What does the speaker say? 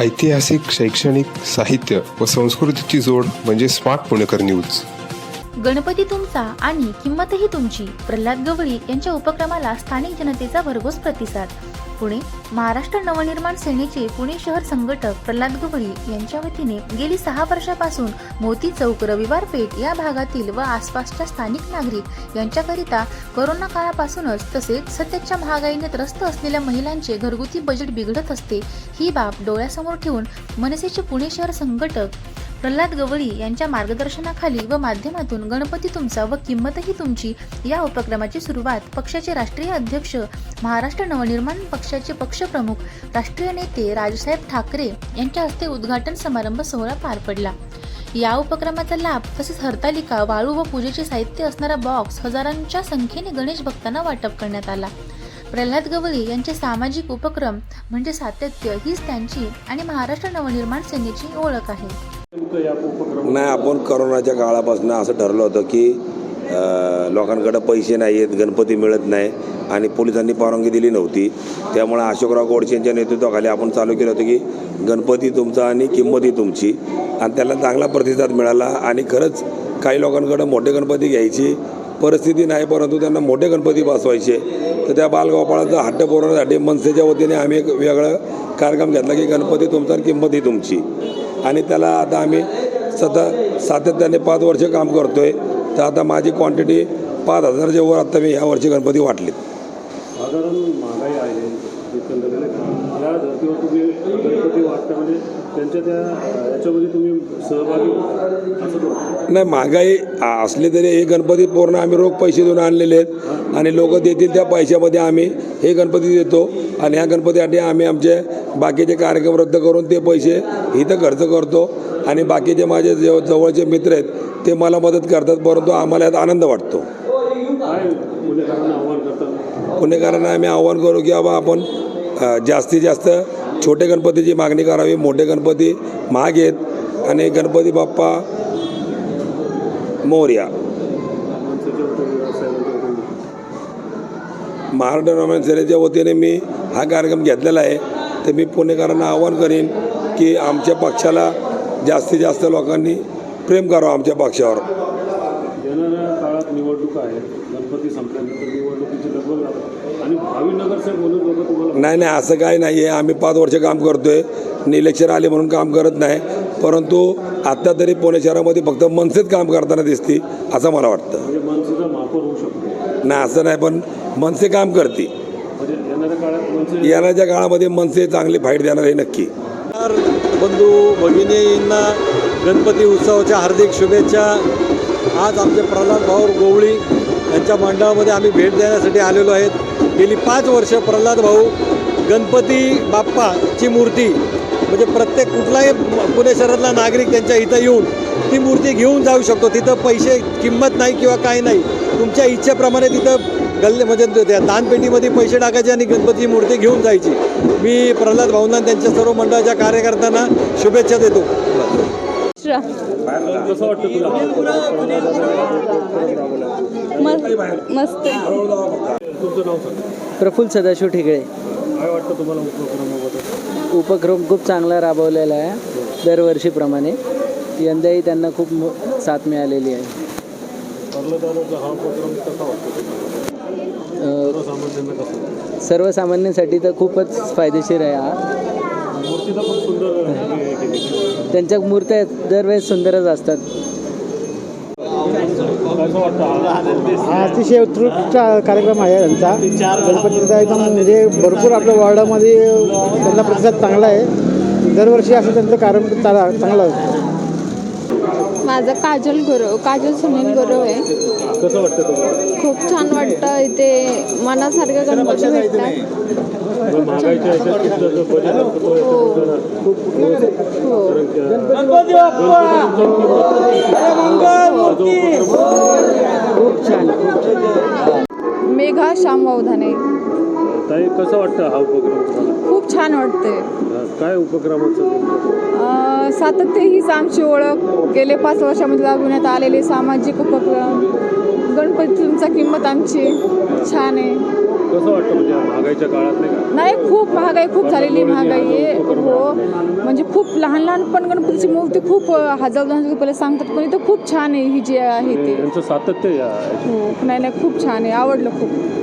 ऐतिहासिक शैक्षणिक साहित्य व संस्कृतीची जोड म्हणजे स्मार्ट पुणेकर न्यूज. गणपती तुमचा आणि किंमतही तुमची प्रल्हाद गवळी यांच्या उपक्रमाला स्थानिक जनतेचा भरघोस प्रतिसाद. पुणे महाराष्ट्र नवनिर्माण सेनेचे पुणे शहर संघटक प्रल्हाद गवळी यांच्या वतीने गेली सहा वर्षापासून मोती चौक रविवार पेठ या भागातील व आसपासच्या स्थानिक नागरिक यांच्याकरिता करोना काळापासूनच तसेच सध्याच्या महागाईने त्रस्त असलेल्या महिलांचे घरगुती बजेट बिघडत असते ही बाब डोळ्यासमोर ठेवून मनसेचे पुणे शहर संघटक प्रल्हाद गवळी यांच्या मार्गदर्शनाखाली व माध्यमातून गणपती तुमचा व किंमतही तुमची या उपक्रमाची सुरुवात पक्षाचे राष्ट्रीय अध्यक्ष महाराष्ट्र नवनिर्माण पक्षाचे पक्षप्रमुख राष्ट्रीय नेते राजसाहेब ठाकरे यांच्या हस्ते उद्घाटन समारंभ सोहळा पार पडला. या उपक्रमाचा लाभ तसेच हरतालिका वाळू व पूजेचे साहित्य असणारा बॉक्स हजारांच्या संख्येने गणेश भक्तांना वाटप करण्यात आला. प्रल्हाद गवळी यांचे सामाजिक उपक्रम म्हणजे सातत्य हीच त्यांची आणि महाराष्ट्र नवनिर्माण सेनेची ओळख आहे. नाही आपण करोनाच्या काळापासून असं ठरलं होतं की लोकांकडे पैसे नाही आहेत गणपती मिळत नाही आणि पोलिसांनी परवानगी दिली नव्हती. त्यामुळे अशोकराव गोडसे यांच्या नेतृत्वाखाली आपण चालू केलं होतं की गणपती तुमचा आणि किंमती तुमची. आणि त्याला चांगला प्रतिसाद मिळाला आणि खरंच काही लोकांकडं मोठे गणपती घ्यायची परिस्थिती नाही परंतु त्यांना मोठे गणपती बसवायचे. तर त्या बालगोपाळाचं हट्ट पुरवण्यासाठी मनसेच्या वतीने आम्ही एक वेगळं कार्यक्रम घेतला की गणपती तुमचा आणि किंमती तुमची. आणि त्याला आता आम्ही सतत सातत्याने पाच वर्ष काम करतो आहे तर आता माझी क्वांटिटी पाच हजारच्या वर आत्ता मी ह्या वर्षी गणपती वाटलीत. साधारण महागाई आहे. एकंदरीत या धर्तीवर तुम्ही गणपती वाटता म्हणजे त्यांच्या त्या अ, याच्यामध्ये तुम्ही सहभागी होता. असं वाटतं. नाही महागाई असली तरी हे गणपती पूर्ण आम्ही रोख पैसे देऊन आणलेले आहेत. आणि लोक देतील त्या पैशामध्ये आम्ही हे गणपती देतो. आणि ह्या गणपतीसाठी आम्ही आमचे बाकीचे कार्यक्रम रद्द करून ते पैसे इथं खर्च करतो आणि बाकीचे माझे जे जवळचे मित्र आहेत ते मला मदत करतात परंतु आम्हाला यात आनंद वाटतो. पुणेकरांना आम्ही आव्हान करू की बाबा आपण जास्तीत जास्त छोटे गणपतीची मागणी करावी मोठे गणपती महाग आहेत आणि गणपती बाप्पा मोर्या. महाराष्ट्र नवमान सेनेच्या वतीने मी हा कार्यक्रम घेतलेला आहे. तर मी पुणेकरांना आवाहन करीन की आमच्या पक्षाला जास्तीत जास्त लोकांनी प्रेम करावं आमच्या पक्षावर. येणाऱ्या काळात निवडणुका आहेत गणपती संपल्यानंतर निवडणुकीची लगबग लागते आणि भावी नगरसेवक म्हणून लोक तुम्हाला नाही नाही असं काही नाही आहे आम्ही पाच वर्ष काम करतो आहे आणि इलेक्शन आले म्हणून काम करत नाही. परंतु आत्ता तरी पुणे शहरामध्ये फक्त मनसेच काम करताना दिसती असं मला वाटतं. म्हणजे मनसेचा महापौर होऊ शकतो. नाही असं नाही पण मनसे काम करते. येणाऱ्या मनसे येण्याच्या काळामध्ये मनसे चांगली फाईट देणार आहे नक्की. बंधू भगिनींना गणपती उत्सवाच्या हार्दिक शुभेच्छा. आज आमचे प्रल्हाद भाऊ गोवळी यांच्या मंडळामध्ये आम्ही भेट देण्यासाठी आलेलो आहेत. गेली पाच वर्ष प्रल्हाद भाऊ गणपती बाप्पाची मूर्ती म्हणजे प्रत्येक कुठलाही पुणे शहरातला नागरिक त्यांच्या इथं येऊन ती मूर्ती घेऊन जाऊ शकतो. तिथं पैसे किंमत नाही किंवा काही नाही. तुमच्या इच्छेप्रमाणे तिथं गल्ले म्हणजे त्या दानपेटीमध्ये पैसे टाकायचे आणि गणपतीची मूर्ती घेऊन जायची. मी प्रल्हाद भाऊंना आणि त्यांच्या सर्व मंडळाच्या कार्यकर्त्यांना शुभेच्छा देतो. कसं वाटतं तुला मस्त. तुमचं नाव सांग प्रफुल्ल सदाशिव ठिगळे. काय वाटतं तुम्हाला उपक्रमाबद्दल? उपक्रम खूप चांगला राबवलेला आहे दरवर्षीप्रमाणे. यंदाही त्यांना खूप साथ मिळालेली आहे. कर्णदानाचा हा उपक्रम कसा वाटतो? सर्वसामान्यांसाठी तर खूपच फायदेशीर आहे हा. हे त्यांच्या मूर्त्या दरवेळेस सुंदरच असतात. हा. अतिशय उत्कृष्ट कार्यक्रम आहे त्यांचा गणपतीचा एकदम म्हणजे भरपूर आपल्या वॉर्डामध्ये त्यांना प्रतिसाद चांगला आहे. दरवर्षी असं त्यांचं कार्यक्रम चाला चांगला असतो माझं काजल गुरव काजल सुनील गुरव आहे. कसं वाटतं तुम्हाला? खूप छान वाटतं इथे. मनासारखं गणपती भेटतात. मग महागाईच्या ह्याच्यात तुमचं जो बजेट असतो तो याच्यात खूप व्यवस्थित कारण खूप छान खूप छान. मेघा श्याम वावधाने. ताई कसं वाटतं हा उपक्रम तुम्हाला? खूप छान वाटते हा, काय उपक्रमाचं नेमकं? अं, सातत्य हीच आमची ओळख. गेले पाच वर्षामध्ये राबवण्यात आलेले सामाजिक उपक्रम. गणपतींचा किंमत आमची छान आहे. कसं वाटतं म्हणजे या महागाईच्या काळात नाही का? नाही खूप महागाई खूप झालेली महागाई आहे. हो. म्हणजे खूप लहान लहान पण गणपतीची मूर्ती खूप अ, हजार दोन हजार रुपयाला सांगतात पण इथं खूप छान आहे ही जी आहे ते. यांचं सातत्य या हो. नाही नाही खूप छान आहे. आवडलं खूप.